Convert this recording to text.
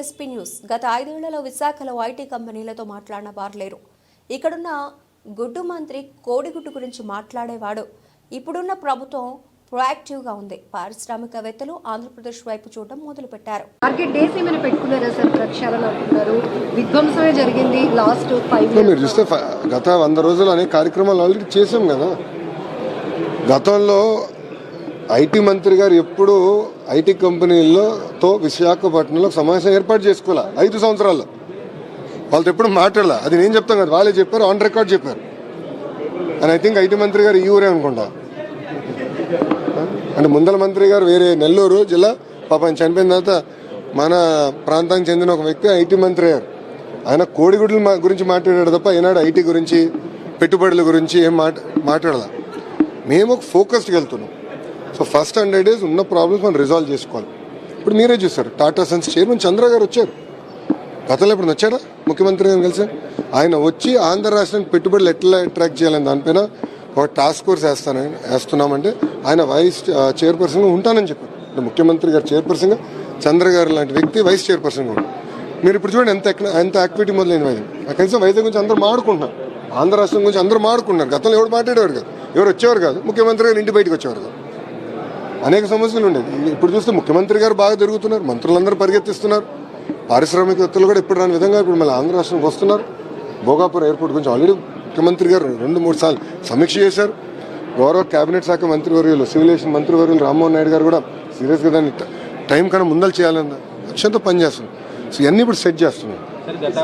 SP news గత ఐదేళ్ళలో విశాఖలో IT కంపెనీలతో మాట్లాడిన వారు లేరు ఇక్కడున్న గుడ్డు మంత్రి కోడిగుడ్డు గురించి మాట్లాడేవాడు. ఇప్పుడున్న ప్రభుత్వం ప్రొయాక్టివ్గా ఉంది. పారిశ్రామికవేత్తలు ఆంధ్రప్రదేశ్ వైపు చూడడం మొదలుపెట్టారు. మార్కెట్ డేస్ ఏమైనా పెట్టుకున్నారా సార్? ప్రక్షాళన అంటున్నారు. విధ్వంసమే జరిగింది లాస్ట్ ఫైవ్ మీరు చూస్తే గత వంద రోజులు అనేక కార్యక్రమాలు ఆల్రెడీ చేసాం కదా. గతంలో ఐటీ మంత్రి గారు ఎప్పుడు ఐటీ కంపెనీలతో విశాఖపట్నంలో సమావేశం ఏర్పాటు చేసుకోవాలి? ఐదు సంవత్సరాల్లో. వాళ్ళతో ఎప్పుడు మాట్లాడాల? అది నేను చెప్తాను కదా వాళ్ళే చెప్పారు ఆన్ రికార్డ్ చెప్పారు. అండ్ ఐ థింక్ ఐటీ మంత్రి గారు ఈ ఊరే అనుకుంటా. అంటే ముందల మంత్రి గారు వేరే నెల్లూరు జిల్లా పాప ఆయన చనిపోయిన తర్వాత మన ప్రాంతానికి చెందిన ఒక వ్యక్తి ఐటీ మంత్రి గారు ఆయన కోడిగుడ్ల గురించి మాట్లాడాడు తప్ప ఈనాడు ఐటీ గురించి పెట్టుబడుల గురించి ఏం మాట మాట్లాడాల. మేము ఒక ఫోకస్డ్కి వెళ్తున్నాం. సో ఫస్ట్ హండ్రెడ్ డేస్ ఉన్న ప్రాబ్లమ్స్ మనం రిజాల్వ్ చేసుకోవాలి. ఇప్పుడు మీరే చూస్తారు టాటా సన్స్ చైర్మన్ చంద్ర గారు వచ్చారు. గతంలో ఇప్పుడు వచ్చాడా ముఖ్యమంత్రి గారిని కలిసి? ఆయన వచ్చి ఆంధ్ర రాష్ట్రానికి పెట్టుబడులు ఎట్లా అట్రాక్ట్ చేయాలని దానిపైన ఒక టాస్క్ ఫోర్స్ వేస్తానని వేస్తున్నామంటే ఆయన వైస్ చైర్పర్సన్గా uh, ఉంటానని చెప్పారు. అంటే ముఖ్యమంత్రి గారు చైర్పర్సన్గా చంద్ర గారు లాంటి వ్యక్తి వైస్ చైర్పర్సన్గా ఉంటారు. మీరు ఇప్పుడు చూడండి ఎంత ఎంత యాక్టివిటీ మొదలైన వైద్యం. కనీసం వైద్యం గురించి అందరూ మాడుకుంటున్నారు. ఆంధ్ర రాష్ట్రం గురించి అందరూ మాడుకుంటున్నారు. గతంలో ఎవరు మాట్లాడేవారు కాదు? ఎవరు వచ్చేవారు కాదు? ముఖ్యమంత్రి గారు ఇంటి బయటకు వచ్చేవారు కాదు. అనేక సమస్యలు ఉండేది ఇప్పుడు చూస్తే ముఖ్యమంత్రి గారు బాగా తిరుగుతున్నారు మంత్రులందరూ పరిగెత్తిస్తున్నారు. పారిశ్రామికవేత్తలు కూడా ఇప్పుడు రాని విధంగా ఇప్పుడు మళ్ళీ ఆంధ్ర రాష్ట్రానికి వస్తున్నారు. భోగాపురం ఎయిర్పోర్ట్ గురించి ఆల్రెడీ ముఖ్యమంత్రి గారు రెండు మూడు సార్లు సమీక్ష చేశారు. గౌరవ కేబినెట్ శాఖ మంత్రివర్యులు సివిలేషన్ మంత్రివర్యులు రామ్మోహన్ నాయుడు గారు కూడా సీరియస్గా దాన్ని టైం కన్నా ముందలు చేయాలన్న లక్ష్యంతో పనిచేస్తున్నారు. సో ఇవన్నీ ఇప్పుడు సెట్ చేస్తున్నాం